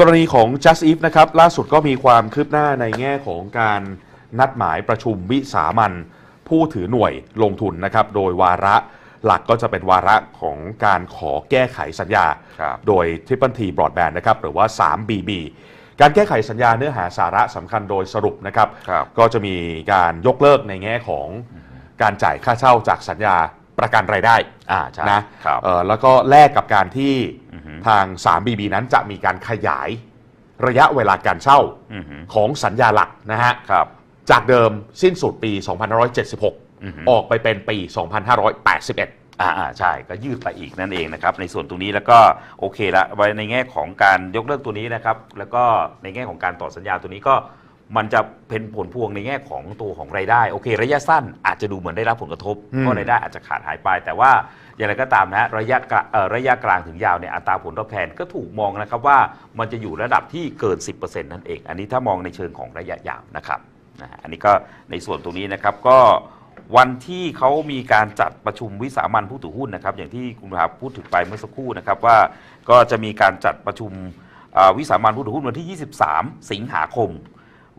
กรณีของ Just If นะครับล่าสุดก็มีความคืบหน้าในแง่ของการนัดหมายประชุมวิสามันผู้ถือหน่วยลงทุนนะครับโดยวาระหลักก็จะเป็นวาระของการขอแก้ไขสัญญาครับโดย Triple T Broadband นะครับหรือว่า 3BB การแก้ไขสัญญาเนื้อหาสาระสำคัญโดยสรุปนะครับครับก็จะมีการยกเลิกในแง่ของการจ่ายค่าเช่าจากสัญญา ประกันรายได้อ่าใช่นะครับเอ่อแล้วก็แลกกับการที่อือฮึทาง 3BB นั้นจะมีการขยายระยะเวลาการเช่าอือฮึของสัญญาหลักนะฮะ ครับจากเดิมสิ้นสุดปี 2576 อือฮึ ออกไปเป็นปี 2581 อ่าอ่าใช่ก็ยืดไปอีกนั่นเองนะครับในส่วนตรงนี้แล้วก็โอเคละไว้ในแง่ของการยกเลิกตัวนี้นะครับแล้วก็ในแง่ของการต่อสัญญาตัวนี้ก็ มันจะเป็นผลพวงในแง่ของตัวของรายได้ โอเค ระยะสั้นอาจจะดูเหมือนได้รับผลกระทบอืมเพราะรายได้อาจจะขาดหายไป แต่ว่าอย่างไรก็ตามนะฮะระยะกลางเอ่อระยะกลางถึงยาวเนี่ยอัตราผลตอบแทนก็ถูกมองนะครับว่ามันจะอยู่ระดับที่เกิน 10%นั่นเอง อันนี้ถ้ามองในเชิงของระยะยาวนะครับนะฮะอันนี้ก็ในส่วนตรงนี้นะครับก็วันที่เขามีการจัดประชุมวิสามันผู้ถือหุ้นนะครับ อย่างที่คุณภาพูดถึงไปเมื่อสักครู่นะครับว่าก็จะมีการจัดประชุมเอ่อวิสามันผู้ถือหุ้นวันที่ 23 สิงหาคม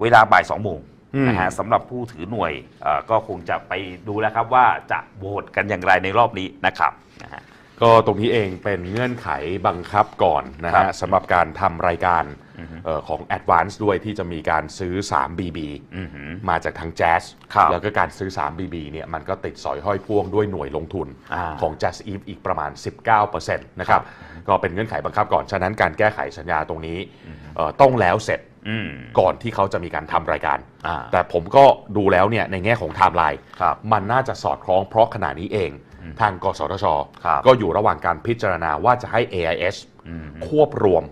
เวลาบ่าย2โมงอืมนะฮะสำหรับผู้ถือหน่วยเอ่อก็คงจะไปดูแล้วครับว่าจะโหวตกันอย่างไรในรอบนี้นะครับนะฮะก็ตรงนี้เองเป็นเงื่อนไขบังคับก่อนนะครัฮะบสำหรับการทำรายการอือฮึเอ่อของ Advance ด้วยที่จะมีการซื้อ 3BB อือหือมาจากทาง Jazz ครับแล้วก็การซื้อ 3BB เนี่ยมันก็ติดสอยห้อยพ่วงด้วยหน่วยลงทุนอ่าของ Just Eve อีกประมาณ 19%นะครับก็เป็นเงื่อนไขบังคับก่อน ฉะนั้นการแก้ไขสัญญาตรงนี้เอ่อต้องแล้วเสร็จอืม ก่อนที่เขาจะมีการทำรายการอ่าแต่ผมก็ดูแล้วเนี่ยในแง่ของไทม์ไลน์ครับมันน่าจะสอดคล้องเพราะขณะนี้เอง ทางกสทชครับก็อยู่ระหว่างการพิจารณาว่าจะให้ AIS อืมควบรวม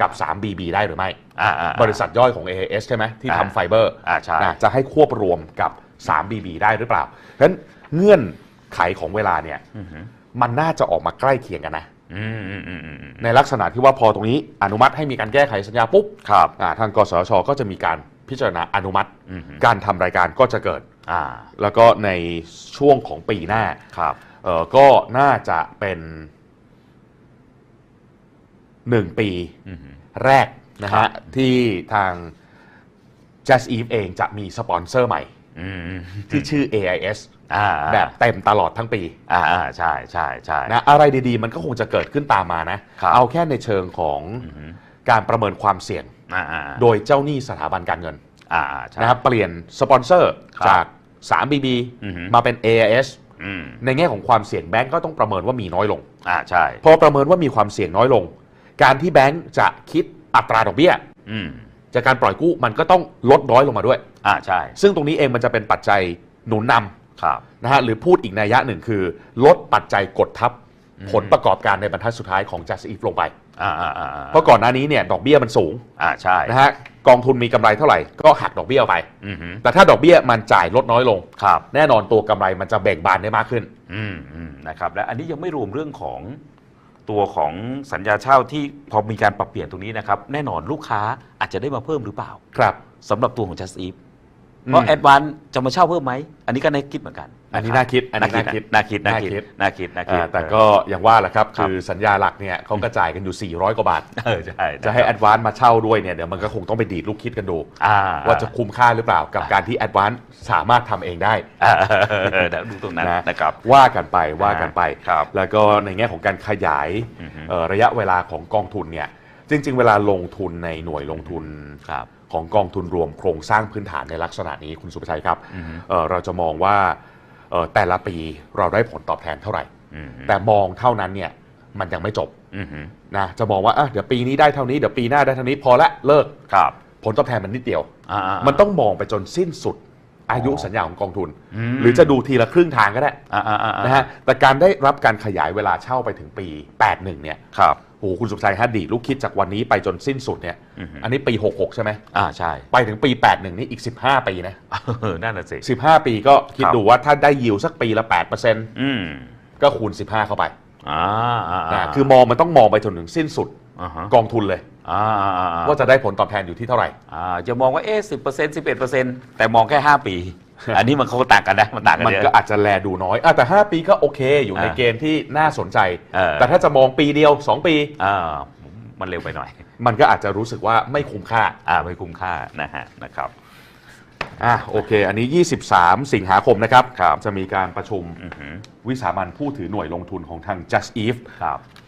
กับ 3BB ได้หรือไม่อ่าอ่าบริษัทย่อยของ AIS ใช่ไหมที่อ่าทำไฟเบอร์อ่าใช่นะจะให้ควบรวมกับ 3BB ได้หรือเปล่า เพราะฉะนั้นเงื่อนไขของเวลาเนี่ยอือหือมันน่าจะออกมาใกล้เคียงกันนะ อืมอืมอืมอืมอืมในลักษณะที่ว่าพอตรงนี้อนุมัติให้มีการแก้ไขสัญญาปุ๊บครับอ่าทางกสทชก็จะมีการพิจารณาอนุมัติอือหือการทำรายการก็จะเกิดอ่าแล้วก็ในช่วงของปีหน้าครับเออก็น่าจะเป็นหนึ่งปีอือหือแรกนะครัฮะบที่ทาง Just Eve เองจะมีสปอนเซอร์ใหม่อืมที่ชื่อ AIS อ่า แบบเต็มตลอดทั้งปีอ่าอ่าใช่ใช่ใช่นะอะไรดีๆ มันก็คงจะเกิดขึ้นตามมานะครับเอาแค่ในเชิงของอือหือการประเมินความเสี่ยงอ่าอ่าโดยเจ้าหนี้สถาบันการเงินอ่าอ่าใช่นะครับเปลี่ยนสปอนเซอร์ครับจาก 3BB อือหือมาเป็น AIS อืมในแง่ของความเสี่ยงแบงก์ก็ต้องประเมินว่ามีน้อยลงอ่าใช่พอประเมินว่ามีความเสี่ยงน้อยลง การที่แบงก์จะคิดอัตราดอกเบี้ยอืมจากการปล่อยกู้มันก็ต้องลดน้อยลงมาด้วยอ่าใช่ ซึ่งตรงนี้เองมันจะเป็นปัจจัยหนุนนครับำ นะฮะหรือพูดอีกนัยยะหนึ่งคือ ลดปัจจัยกดทับผลประกอบการในบรรทัดสุดท้ายของ Just Eat ลงไปอ่าอ่าอ่าเพราะก่อนหน้านี้เนี่ยดอกเบี้ยมันสูงอ่าใช่นะฮะกองทุนมีกำไรเท่าไหร่ก็หักดอกเบี้ยออกไปอือหือแต่ถ้าดอกเบี้ยมันจ่ายลดน้อยลงครับแน่นอนตัวกำไรมันจะเบ่งบานได้มากขึ้นอืมอืมนะครับ และอันนี้ยังไม่รวมเรื่องของตัวของสัญญาเช่าที่พอมีการปรับเปลี่ยนตรงนี้นะครับ แน่นอนลูกค้าอาจจะได้มาเพิ่มหรือเปล่า ครับสำหรับตัวของ Just Eat อืม เพราะแอดวานจะมาเช่าเพิ่มไหม อันนี้ก็น่าคิดเหมือนกัน อันนี้น่าคิด อันนี้น่าน่าคิคิดดน่าคิด น่าคิด น่าคิด น่าคิด น่าคิดอ่าแต่ก็อย่างว่าแหละครับครับ คือสัญญาหลักเนี่ยเขากระจายกันอยู่ 400 กว่าบาทเออใช่จะให้แอดวานซ์มาเช่าด้วยเนี่ย เดี๋ยวมันก็คงต้องไปดีดลูกคิดกันดูอ่าว่าจะคุ้มค่าหรือเปล่ากับการที่แอดวานซ์สามารถทำเองได้อ่าเออเดี๋ยวดูตรงนั้นนะนะครับ ว่ากันไป ว่ากันไปครับแล้วก็ในแง่ของการขยายอือฮึเอ่อระยะเวลาของกองทุนเนี่ย จริง ๆ เวลาลงทุนในหน่วยลงทุนครับ ของกองทุนรวมโครงสร้างพื้นฐานในลักษณะนี้คุณสุภชัยครับอือฮึเอ่อเราจะมองว่าเอ่อแต่ละปีเราได้ผลตอบแทนเท่าไหร่อืมแต่มองเท่านั้นเนี่ยมันยังไม่จบอืมอืมนะจะมองว่าอะเดี๋ยวปีนี้ได้เท่านี้เดี๋ยวปีหน้าได้เท่านี้พอละเลิกครับผลตอบแทนมันนิดเดียวอ่าๆมันต้องมองไปจนสิ้นสุด อายุสัญญาของกองทุนอืมหรือจะดูทีละครึ่งทางก็ได้อ่าอ่าอ่านะฮะแต่การได้รับการขยายเวลาเช่าไปถึงปี 81 เนี่ยครับโอ้โหคุณสุภชัยฮะดีดลูกคิดจากวันนี้ไปจนสิ้นสุดเนี่ยอือฮึอันนี้ปี 66 ใช่ไหมอ่าใช่ ไปถึงปี 81 นี่อีก 15 ปีนะเออนั่นน่ะสิ15 ปีก็คิดครับดูว่าถ้าได้ยิวสักปีละ8%อืมก็คูณ 15 เข้าไปอ่าอ่านะคือมองมันต้องมองไปจนถึงสิ้นสุดอ่าฮะกองทุนเลย อ่าอ่าอ่าอ่าว่าจะได้ผลตอบแทนอยู่ที่เท่าไหร่อ่าจะมองว่าเอ๊ะสิบเปอร์เซ็นต์สิบเอ็ดเปอร์เซ็นต์แต่มองแค่ห้าปี อันนี้มันเขาก็ต่างกันนะมันต่างกันมันเยอะก็อาจจะแลดูน้อยอะแต่ 5 ปีก็โอเค อยู่ในอ่าเกณฑ์ที่น่าสนใจ เออ แต่ถ้าจะมองปีเดียว 2 ปี อ่ามันเร็วไปหน่อย มันก็อาจจะรู้สึกว่าไม่คุ้มค่าอ่าไม่คุ้มค่านะฮะนะครับ อะโอเค อันนี้ 23 สิงหาคมนะครับครับจะมีการประชุมอือหือวิสามันผู้ถือหน่วยลงทุนของทาง Just Eve ครับ